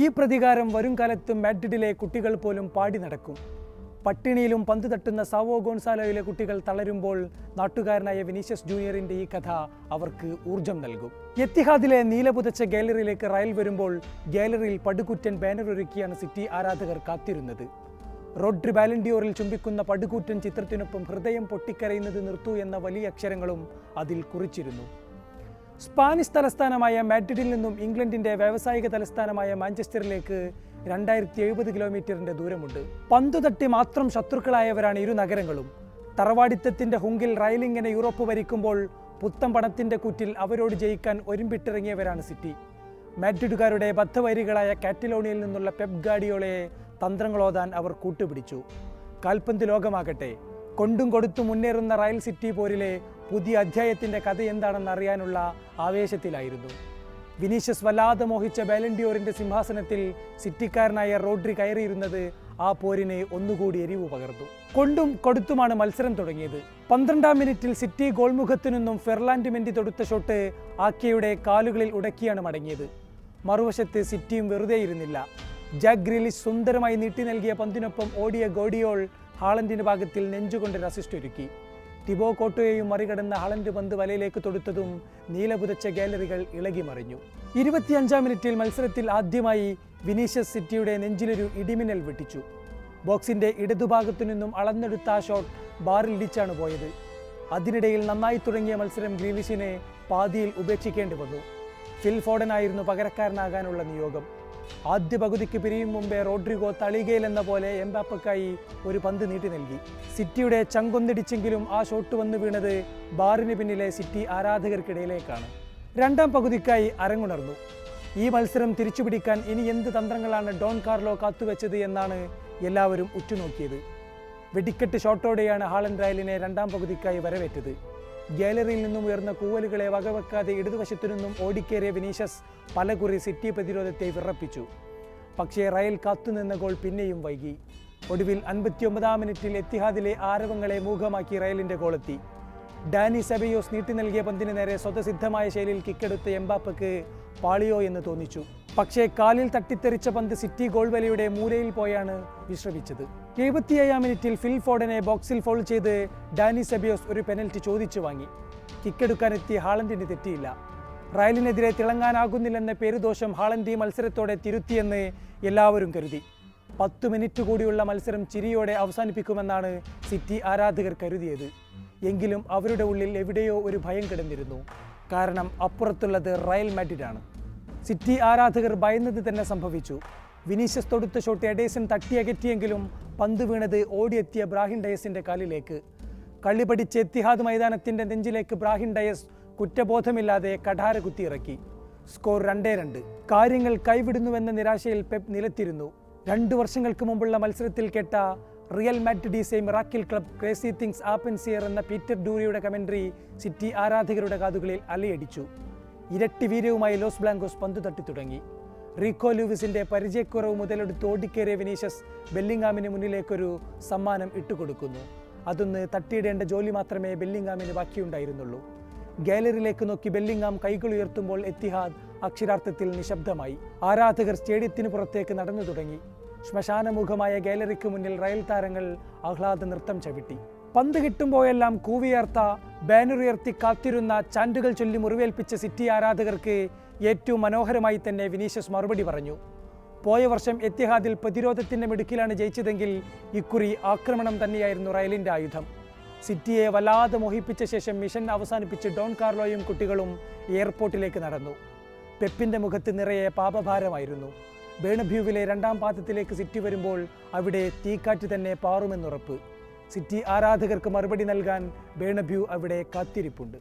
ഈ പ്രതികാരം വരും കാലത്ത് മാഡ്രിഡിലെ കുട്ടികൾ പോലും പാടി നടക്കും. പട്ടിണിയിലും പന്ത് തട്ടുന്ന സാവോ ഗോൺസാലോയിലെ കുട്ടികൾ തളരുമ്പോൾ നാട്ടുകാരനായ വിനീഷ്യസ് ജൂനിയറിന്റെ ഈ കഥ അവർക്ക് ഊർജം നൽകും. എത്തിഹാദിലെ നീലപുതച്ച ഗാലറിയിലേക്ക് റയൽ വരുമ്പോൾ ഗാലറിയിൽ പടുകുറ്റൻ ബാനർ ഒരുക്കിയാണ് സിറ്റി ആരാധകർ കാത്തിരുന്നത്. റോഡ്രി ബാലൻഡിയോറിൽ ചുംബിക്കുന്ന പടുകൂറ്റൻ ചിത്രത്തിനൊപ്പം ഹൃദയം പൊട്ടിക്കരയുന്നത് നിർത്തൂ എന്ന വലിയ അക്ഷരങ്ങളും അതിൽ കുറിച്ചിരുന്നു. സ്പാനിഷ് തലസ്ഥാനമായ മാഡ്രിഡിൽ നിന്നും ഇംഗ്ലണ്ടിന്റെ വ്യാവസായിക തലസ്ഥാനമായ മാഞ്ചസ്റ്ററിലേക്ക് രണ്ടായിരത്തി എഴുപത് കിലോമീറ്ററിന്റെ ദൂരമുണ്ട്. പന്തു തട്ടി മാത്രം ശത്രുക്കളായവരാണ് ഇരു നഗരങ്ങളും. തറവാടിത്തത്തിന്റെ ഹുങ്കിൽ റൈലിങ്ങിനെ യൂറോപ്പ് ഭരിക്കുമ്പോൾ പുത്തൻ പണത്തിന്റെ കൂറ്റിൽ അവരോട് ജയിക്കാൻ ഒരുമ്പിട്ടിറങ്ങിയവരാണ് സിറ്റി. മാഡ്രിഡുകാരുടെ ബദ്ധവൈരികളായ കാറ്റലോണിയയിൽ നിന്നുള്ള പെപ് ഗാഡിയോളയെ തന്ത്രങ്ങളോതാൻ അവർ കൂട്ടുപിടിച്ചു. കാൽപന്ത് ലോകമാകട്ടെ. കൊണ്ടും കൊടുത്തു മുന്നേറുന്ന റയൽ സിറ്റി പോരിലെ പുതിയ അധ്യായത്തിന്റെ കഥ എന്താണെന്ന് അറിയാനുള്ള ആവേശത്തിലായിരുന്നു. വിനീഷ്യസ് വല്ലാതെ മോഹിച്ച ബാലൻഡിയോറിന്റെ സിംഹാസനത്തിൽ സിറ്റിക്കാരനായ റോഡ്രി കയറിയിരുന്നത് ആ പോരിനെ ഒന്നുകൂടി എരിവ് പകർന്നു. കൊണ്ടും കൊടുത്തുമാണ് മത്സരം തുടങ്ങിയത്. പന്ത്രണ്ടാം മിനിറ്റിൽ സിറ്റി ഗോൾമുഖത്തു നിന്നും ഫെർലാൻഡ് മെൻഡി തൊടുത്ത ഷോട്ട് ആക്കിയയുടെ കാലുകളിൽ ഉടക്കിയാണ് മടങ്ങിയത്. മറുവശത്ത് സിറ്റിയും വെറുതെയിരുന്നില്ല. ജാഗ്രിലി സുന്ദരമായി നീട്ടി നൽകിയ പന്തിനൊപ്പം ഓടിയ ഗോഡിയോൾ ഹാളൻഡിന്റെ ഭാഗത്തിൽ നെഞ്ചുകൊണ്ട് ഒരു അസിസ്റ്റ് ഒരുക്കി. ടിബോ കോട്ടോയെയും മറികടന്ന ഹാളൻഡ് പന്ത് വലയിലേക്ക് തൊടുത്തതും നീലപുതച്ച ഗാലറികൾ ഇളകി മറിഞ്ഞു. ഇരുപത്തിയഞ്ചാം മിനിറ്റിൽ മത്സരത്തിൽ ആദ്യമായി വിനീഷ്യസ് സിറ്റിയുടെ നെഞ്ചിലൊരു ഇടിമിന്നൽ വെട്ടിച്ചു. ബോക്സിന്റെ ഇടതുഭാഗത്തു നിന്നും അളന്നെടുത്ത ആ ഷോട്ട് ബാറിൽ ഇടിച്ചാണ് പോയത്. അതിനിടയിൽ നന്നായി തുടങ്ങിയ മത്സരം ഗ്രീലിഷിനെ പാതിയിൽ ഉപേക്ഷിക്കേണ്ടി വന്നു. ഫിൽ ഫോഡനായിരുന്നു പകരക്കാരനാകാനുള്ള നിയോഗം. ആദ്യ പകുതിക്ക് പിരിയും മുമ്പേ റോഡ്രിഗോ തളികയിൽ എന്ന പോലെ എംബാപ്പക്കായി ഒരു പന്ത് നീട്ടി നൽകി. സിറ്റിയുടെ ചങ്കൊന്നിടിച്ചെങ്കിലും ആ ഷോട്ട് വന്നു വീണത് ബാറിന് പിന്നിലെ സിറ്റി ആരാധകർക്കിടയിലേക്കാണ്. രണ്ടാം പകുതിക്കായി അരങ്ങുണർന്നു. ഈ മത്സരം തിരിച്ചുപിടിക്കാൻ ഇനി എന്ത് തന്ത്രങ്ങളാണ് ഡോൺ കാർലോ കാത്തുവെച്ചത് എന്നാണ് എല്ലാവരും ഉറ്റുനോക്കിയത്. വെടിക്കെട്ട് ഷോട്ടോടെയാണ് ഹാളൻ റയലിനെ രണ്ടാം പകുതിക്കായി വരവേറ്റത്. ഗാലറിയിൽ നിന്നും ഉയർന്ന കൂവലുകളെ വകവെക്കാതെ ഇടതുവശത്തു നിന്നും ഓടിക്കേറിയ വിനീഷ്യസ് പലകുറി സിറ്റി പ്രതിരോധത്തെ വിറപ്പിച്ചു. പക്ഷേ റയൽ കാത്തുനിന്ന ഗോൾ പിന്നെയും വൈകി. ഒടുവിൽ അൻപത്തിയൊമ്പതാം മിനിറ്റിൽ എത്തിഹാദിലെ ആരവങ്ങളെ മൂകമാക്കി റയലിന്റെ ഗോളെത്തി. ഡാനി സെബയോസ് നീട്ടി നൽകിയ പന്തിന് നേരെ സ്വതസിദ്ധമായ ശൈലിയിൽ കിക്കെടുത്ത എംബാപ്പക്ക് പാളിയോ എന്ന് തോന്നിച്ചു. പക്ഷേ കാലിൽ തട്ടിത്തെറിച്ച പന്ത് സിറ്റി ഗോൾ വലയുടെ മൂലയിൽ പോയാണ് വിശ്രമിച്ചത്. എഴുപത്തിയേഴാം മിനിറ്റിൽ ഫിൽ ഫോഡനെ ബോക്സിൽ ഫോൾ ചെയ്ത് ഡാനി സെബിയോസ് ഒരു പെനൽറ്റി ചോദിച്ചു വാങ്ങി. കിക്കെടുക്കാനെത്തിയ ഹാളൻഡിന് തെറ്റിയില്ല. റയലിനെതിരെ തിളങ്ങാനാകുന്നില്ലെന്ന പേരുദോഷം ഹാളൻഡ് ഈ മത്സരത്തോടെ തിരുത്തിയെന്ന് എല്ലാവരും കരുതി. പത്തു മിനിറ്റ് കൂടിയുള്ള മത്സരം ചിരിയോടെ അവസാനിപ്പിക്കുമെന്നാണ് സിറ്റി ആരാധകർ കരുതിയത്. എങ്കിലും അവരുടെ ഉള്ളിൽ എവിടെയോ ഒരു ഭയം കിടന്നിരുന്നു. കാരണം അപ്പുറത്തുള്ളത് റയൽ മാഡ്രിഡാണ്. സിറ്റി ആരാധകർ ഭയന്നത് തന്നെ സംഭവിച്ചു. വിനീഷ്യസ് തൊടുത്ത ഷോട്ട് എഡേസൺ തട്ടിയകറ്റിയെങ്കിലും പന്ത് വീണത് ഓടിയെത്തിയ ബ്രാഹിൻ ഡയസിന്റെ കാലിലേക്ക്. കളി പഠിച്ച് എത്തിഹാദ് മൈതാനത്തിന്റെ നെഞ്ചിലേക്ക് ബ്രാഹിൻ ഡയസ് കുറ്റബോധമില്ലാതെ കഠാര കുത്തിയിറക്കി. സ്കോർ രണ്ടേ രണ്ട്. കാര്യങ്ങൾ കൈവിടുന്നുവെന്ന നിരാശയിൽ പെപ് നിലത്തിരുന്നു. രണ്ടു വർഷങ്ങൾക്ക് മുമ്പുള്ള മത്സരത്തിൽ കേട്ട റിയൽ മാഡ്രിഡീസെ മിറാക്കിൽ ക്ലബ് ക്രേസി തിങ്സ് ആപ്പൻസിയർ എന്ന പീറ്റർ ഡൂരിയുടെ കമന്ററി സിറ്റി ആരാധകരുടെ കാതുകളിൽ അലയടിച്ചു. ഇരട്ടി വീര്യവുമായി ലോസ് ബ്ലാങ്കോസ് പന്ത് തട്ടി തുടങ്ങി. റീക്കോ ലൂവിസിന്റെ പരിചയക്കുറവ് മുതലെടുത്ത് ഓടിക്കേറിയ വിനീഷ്യസ് ബെല്ലിംഗാമിന് മുന്നിലേക്കൊരു സമ്മാനം ഇട്ടുകൊടുക്കുന്നു. അതൊന്ന് തട്ടിയിടേണ്ട ജോലി മാത്രമേ ബെല്ലിംഗാമിന് ബാക്കിയുണ്ടായിരുന്നുള്ളൂ. ഗാലറിയിലേക്ക് നോക്കി ബെല്ലിംഗാം കൈകൾ ഉയർത്തുമ്പോൾ എത്തിഹാദ് അക്ഷരാർത്ഥത്തിൽ നിശബ്ദമായി. ആരാധകർ സ്റ്റേഡിയത്തിന് പുറത്തേക്ക് നടന്നു തുടങ്ങി. ശ്മശാനമുഖമായ ഗാലറിക്ക് മുന്നിൽ റയൽ താരങ്ങൾ ആഹ്ലാദ നൃത്തം ചവിട്ടി. പന്ത് കിട്ടുമ്പോഴെല്ലാം കൂവിയർത്ത ബാനർ ഉയർത്തി കാത്തിരുന്ന ചാൻഡുകൾ ചൊല്ലി മുറിവേൽപ്പിച്ച സിറ്റി ആരാധകർക്ക് ഏറ്റവും മനോഹരമായി തന്നെ വിനീഷ്യസ് മറുപടി പറഞ്ഞു. പോയ വർഷം എത്തിഹാദിൽ പ്രതിരോധത്തിന്റെ മിടുക്കിലാണ് ജയിച്ചതെങ്കിൽ ഇക്കുറി ആക്രമണം തന്നെയായിരുന്നു റയലിന്റെ ആയുധം. സിറ്റിയെ വല്ലാതെ മോഹിപ്പിച്ച ശേഷം മിഷൻ അവസാനിപ്പിച്ച് ഡോൺ കാർലോയും കുട്ടികളും എയർപോർട്ടിലേക്ക് നടന്നു. പെപ്പിന്റെ മുഖത്ത് നിറയെ പാപഭാരമായിരുന്നു. ബേണഭ്യൂവിലെ രണ്ടാം പാദത്തിലേക്ക് സിറ്റി വരുമ്പോൾ അവിടെ തീക്കാറ്റ് തന്നെ പാറുമെന്നുറപ്പ്. സിറ്റി ആരാധകർക്ക് മറുപടി നൽകാൻ ബേണബ്യൂ അവിടെ കാത്തിരിപ്പുണ്ട്.